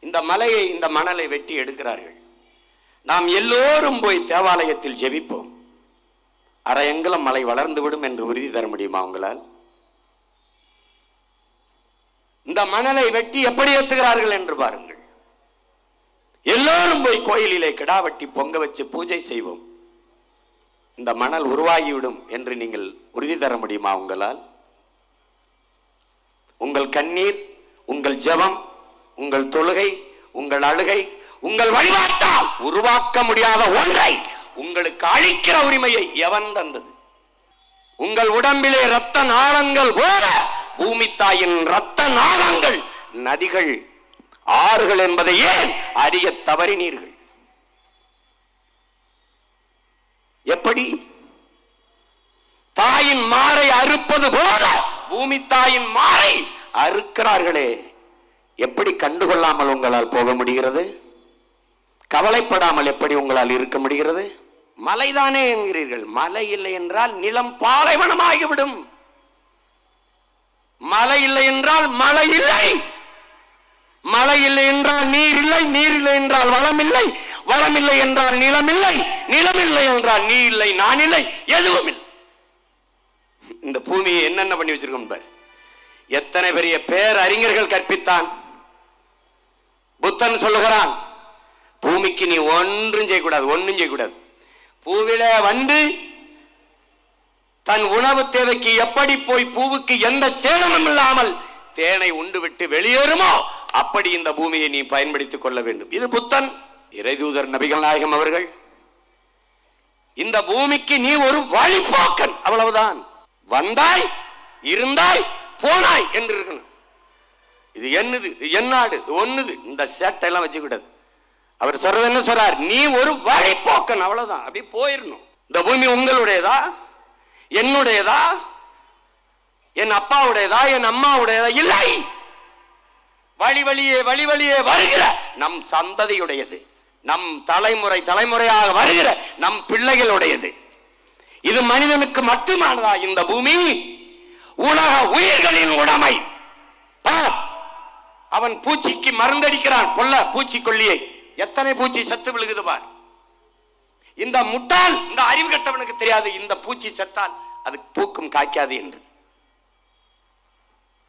இந்த மலையை இந்த மணலை வெட்டி எடுக்கிறார்கள். நாம் எல்லோரும் போய் தேவாலயத்தில் ஜெபிப்போம். அரையங்கலம் மலை வளர்ந்து விடும் என்று உறுதி தர முடியுமா உங்களால்? இந்த மணலை வெட்டி எப்படி ஏத்துகிறார்கள் என்று பாருங்கள். எல்லோரும் போய் கோயிலிலே கிடா வெட்டி பொங்க வச்சு பூஜை செய்வோம். இந்த மணல் உருவாகிவிடும் என்று நீங்கள் உறுதி தர முடியுமா உங்களால்? உங்கள் கண்ணீர் உங்கள் ஜெபம் உங்கள் தொழுகை உங்கள் அழுகை உங்கள் வழிபாட்டால் உருவாக்க முடியாத ஒன்றை உங்களுக்கு அழிக்கிற உரிமையை எவன் தந்தது? உங்கள் உடம்பிலே இரத்த நாளங்கள் போல பூமி தாயின் இரத்த நாளங்கள் நதிகள் ஆறுகள் என்பதை ஏன் அறிய தவறினீர்கள்? எப்படி? தாயின் மாறை அறுப்பது போல பூமி தாயின் மாறை அறுக்கிறார்களே. எப்படி கண்டுகொள்ளாமல் உங்களால் போக முடிகிறது? கவலைப்படாமல் எப்படி உங்களால் இருக்க முடிகிறது? மலைதானே என்கிறீர்கள். மலை இல்லை என்றால் நிலம் பாலைவனமாகிவிடும். மழை இல்லை என்றால் மழை இல்லை. மழை இல்லை என்றால் நீர் இல்லை. நீர் இல்லை என்றால் வளம் இல்லை. வளம் இல்லை என்றால் நிலம் இல்லை. நிலம் இல்லை என்றால் நீ இல்லை நான் இல்லை. எதுவும் இல்லை. இந்த பூமியை என்னென்ன பண்ணி வச்சிருக்கோம் பார்? எத்தனை பெரிய பேரறிஞர்கள் கற்பித்தான். புத்தன் சொல்லுகிறான் பூமிக்கு நீ ஒன்றும் செய்யக்கூடாது ஒன்றும் செய்யக்கூடாது. பூவில வந்து தன் உணவு தேவைக்கு எப்படி போய் பூவுக்கு எந்த சேதமும் இல்லாமல் தேனை உண்டு விட்டு வெளியேறுமோ அப்படி இந்த பூமியை நீ பயன்படுத்திக் கொள்ள வேண்டும். இது புத்தன் இறைதூதர் நபிகள் நாயகம் அவர்கள். இந்த பூமிக்கு நீ ஒரு வழிபோக்கன் அவ்வளவுதான். வந்தாய் இருந்தாய் போனாய் என்று இருக்கணும் இது என்னது? இது என்னாடு? இது ஒன்றுது இந்த சேட்டை எல்லாம் வச்சுக்கூடாது அவர் சொல்றது என்ன சொல்றார்? நீ ஒரு வழிபோக்கன் அவ்வளவுதான். அப்படி போயிடணும் இந்த பூமி உங்களுடையதா? என்னுடையதா? என் அப்பாவுடையதா? என் அம்மாவுடையதா? இல்லை! வழி வழியே வழி வழியே வருகிற நம் சந்ததியுடையது. நம் தலைமுறை தலைமுறையாக வருகிற நம் பிள்ளைகளுடையது. இது மனிதனுக்கு மட்டுமானதா இந்த பூமி? உலக உயிர்களின் உடைமை. அவன் பூச்சிக்கு மருந்தடிக்கிறான். கொல்ல பூச்சிக்கொல்லியை எத்தனை பூச்சி சத்து விழுகுது பார். இந்த முட்டாள் இந்த அறிவு கட்டவனுக்கு தெரியாது. இந்த பூச்சி செத்தால் அது பூக்கும் காய்க்காது என்று.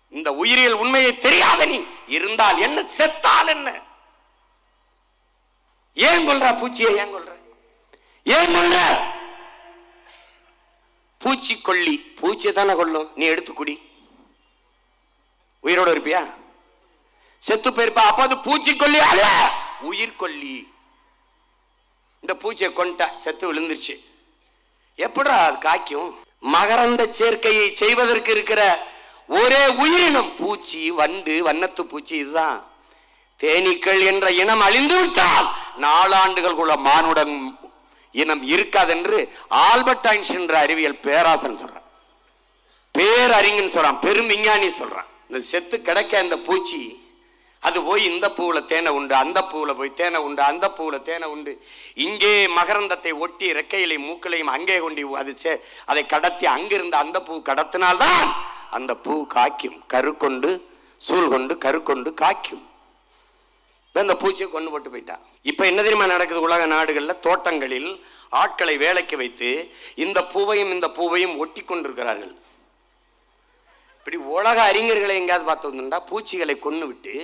இந்த உயிரியல் உண்மையை தெரியாத நீ இருந்தால் என்ன? செத்தால் என்ன? ஏன் கொள்ற பூச்சியை ஏன் கொள்ற ஏன் கொல்ற? பூச்சிக்கொல்லி பூச்சியை தானே கொள்ளும் நீ எடுத்து குடி. உயிரோட இருப்பியா? செத்து போயிருப்பா. அப்ப அது பூச்சிக்கொல்லி அல்ல. உயிர்கொல்லி இந்த பூச்சியை கொண்டா செத்து விழுந்துருச்சு. எப்படா அது காய்க்கும்? மகரந்த சேர்க்கையை செய்வதற்கு இருக்கிற ஒரே உயிரினம் பூச்சி வண்டு வண்ணத்து பூச்சி இதுதான். தேனீக்கள் என்ற இனம் அழிந்து விட்டால் நாலாண்டுகளுக்குள்ள மானுடன் இனம் இருக்காதென்று ஆல்பர்ட் ஐன்ஸ்டீன் என்ற அறிவியல் பேராசன் சொல்றான். பேரறிஞன் சொல்றான் பெரும் விஞ்ஞானி சொல்றான். இந்த செத்து கிடைக்க இந்த பூச்சி அது போய் இந்த பூவில் தேனை உண்டு அந்த பூவில் போய் தேனை உண்டு அந்த பூவில் தேனை உண்டு. இங்கே மகரந்தத்தை ஒட்டி ரெக்கையிலையும் மூக்களையும் அங்கே கொண்டு அது சே- அதை கடத்தி அங்கிருந்து அந்த பூ கடத்தினால்தான் அந்த பூ காய்க்கும். கரு கொண்டு சூழ் கொண்டு கரு கொண்டு காய்க்கும். இப்ப இந்த பூச்சியை கொண்டு போட்டு போயிட்டான் இப்போ என்ன தெரியுமா நடக்குது உலக நாடுகளில்? தோட்டங்களில் ஆட்களை வேலைக்கு வைத்து இந்த பூவையும் இந்த பூவையும் ஒட்டி கொண்டிருக்கிறார்கள். இப்படி உலக அறிஞர்களை எங்கேயாவது பார்த்தோம்னா பூச்சிகளை கொண்டு விட்டு